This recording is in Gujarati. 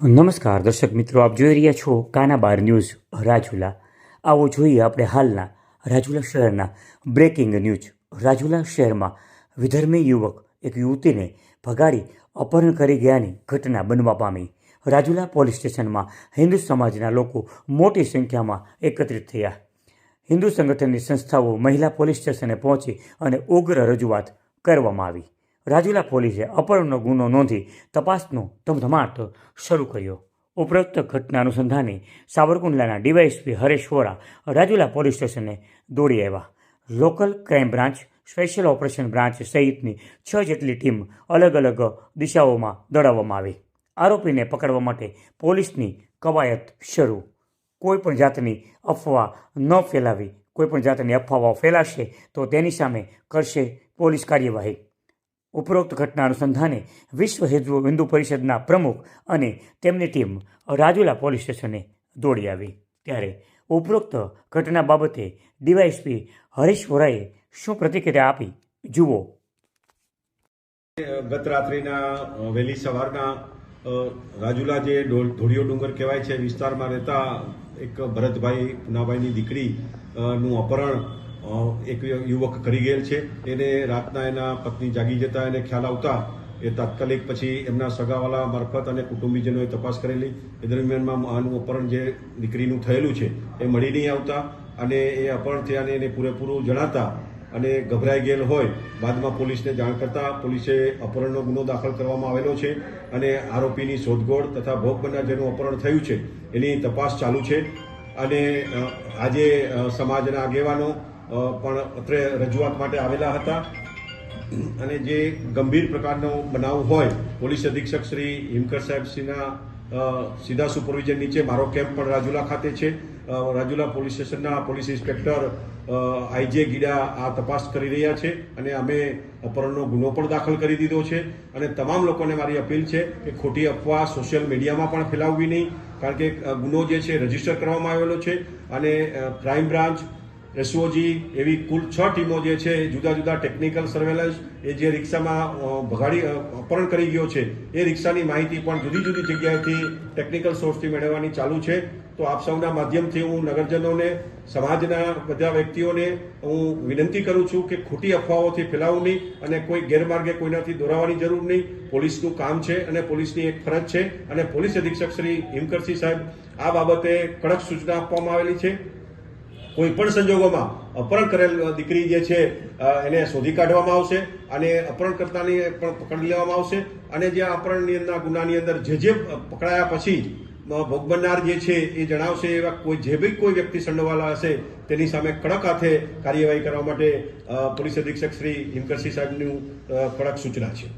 નમસ્કાર, દર્શક મિત્રો, આપ જોઈ રહ્યા છો કાના બાર ન્યૂઝ, રાજુલા. આવો જોઈએ આપણે હાલના રાજુલા શહેરના બ્રેકિંગ ન્યૂઝ રાજુલા શહેરમાં વિધર્મી યુવક એક યુવતીને ભગાડી અપહરણ કરી ગયાની ઘટના બનવા પામી. રાજુલા પોલીસ સ્ટેશનમાં હિન્દુ સમાજના લોકો મોટી સંખ્યામાં એકત્રિત થયા. હિન્દુ સંગઠનની સંસ્થાઓ મહિલા પોલીસ સ્ટેશને પહોંચી અને ઉગ્ર રજૂઆત કરવામાં આવી. રાજુલા પોલીસે અપહરણનો ગુનો નોંધી તપાસનો ધમધમાટ શરૂ કર્યો. ઉપરોક્ત ઘટના અનુસંધાને સાવરકુંડલાના ડીવાયએસપી હરેશ વોરા રાજુલા પોલીસ સ્ટેશને દોડી આવ્યા. Local crime branch, special operation branch સહિતની છ જેટલી ટીમ અલગ અલગ દિશાઓમાં દોડાવવામાં આવી. આરોપીને પકડવા માટે પોલીસની કવાયત શરૂ. કોઈ પણ જાતની અફવા ન ફેલાવી. કોઈ પણ જાતની અફવાઓ ફેલાશે તો તેની સામે કરશે પોલીસ કાર્યવાહી. ઉપરોક્ત ઘટના અનુસંધાને વિશ્વ હિન્દુ પરિષદના પ્રમુખ અને તેમની ટીમ રાજુલા પોલીસ સ્ટેશને દોડી આવી. ત્યારે ઉપરોક્ત ઘટના બાબતે ડીવાયએસપી હરીશ વોરાએ શું પ્રતિક્રિયા આપી? જુઓ. ગત રાત્રિના વહેલી સવારના રાજુલા જે ધોળિયો ડુંગર કહેવાય છે, વિસ્તારમાં રહેતા એક ભરતભાઈ પુનાભાઈની દીકરી નું અપહરણ એક યુવક કરી ગયેલ છે. એને રાતના એના પત્ની જાગી જતા એને ખ્યાલ આવતા એ તાત્કાલિક પછી એમના સગાવાલા મારફત અને કુટુંબીજનોએ તપાસ કરેલી. એ દરમિયાનમાં આનું અપહરણ જે દીકરીનું થયેલું છે, એ મળી નહીં આવતા અને એ અપહરણ થયાને એને પૂરેપૂરું જણાતા અને ગભરાઈ ગયેલ હોય, બાદમાં પોલીસને જાણ કરતા પોલીસે અપહરણનો ગુનો દાખલ કરવામાં આવેલો છે અને આરોપીની શોધખોળ તથા ભોગ બનનાર જેનું અપહરણ થયું છે, એની તપાસ ચાલુ છે. અને આજે સમાજના આગેવાનો પણ અત્રે રજૂઆત માટે આવેલા હતા. અને જે ગંભીર પ્રકારનો બનાવ હોય, પોલીસ અધિક્ષક શ્રી હિમકર સાહેબશ્રીના સીધા સુપરવિઝન નીચે, મારો કેમ્પ પણ રાજુલા ખાતે છે. રાજુલા પોલીસ સ્ટેશનના police inspector I J Gida આ તપાસ કરી રહ્યા છે અને અમે અપહરણનો ગુનો પણ દાખલ કરી દીધો છે. અને તમામ લોકોને મારી અપીલ છે કે ખોટી અફવા સોશિયલ મીડિયામાં પણ ફેલાવવી નહીં. કારણ કે ગુનો જે છે, રજિસ્ટર કરવામાં આવેલો છે. અને ક્રાઇમ બ્રાન્ચ એસઓજી એવી કુલ છ ટીમો જે છે, જુદા જુદા ટેકનિકલ સર્વેલન્સ એ જે રિક્ષામાં ભગાડી અપહરણ કરી ગયો છે, એ રિક્ષાની માહિતી પણ જુદી જુદી જગ્યાએથી ટેકનિકલ સોર્સથી મેળવવાની ચાલુ છે. તો આપ સૌના માધ્યમથી હું નગરજનોને, સમાજના બધા વ્યક્તિઓને હું વિનંતી કરું છું કે ખોટી અફવાઓથી ફેલાવું નહીં અને કોઈ ગેરમાર્ગે કોઈનાથી દોરાવાની જરૂર નહીં. પોલીસનું કામ છે અને પોલીસની એક ફરજ છે અને પોલીસ અધિક્ષક શ્રી હિમકરસિંહ સાહેબ આ બાબતે કડક સૂચના આપવામાં આવેલી છે. કોઈ પણ સંજોગોમાં અપહરણ કરેલ દીકરી જે છે એને શોધી કાઢવામાં આવશે અને અપહરણકર્તાની પણ પકડી લેવામાં આવશે અને જે અપહરણના ગુનાની અંદર જે જે પકડાયા પછી ભોગ બનનાર જે છે એ જણાવશે એવા કોઈ જે બી કોઈ વ્યક્તિ સંડોવાલા હશે તેની સામે કડક હાથે કાર્યવાહી કરવા માટે પોલીસ અધિક્ષક શ્રી હિમકરસિંહ સાહેબનું કડક સૂચના છે.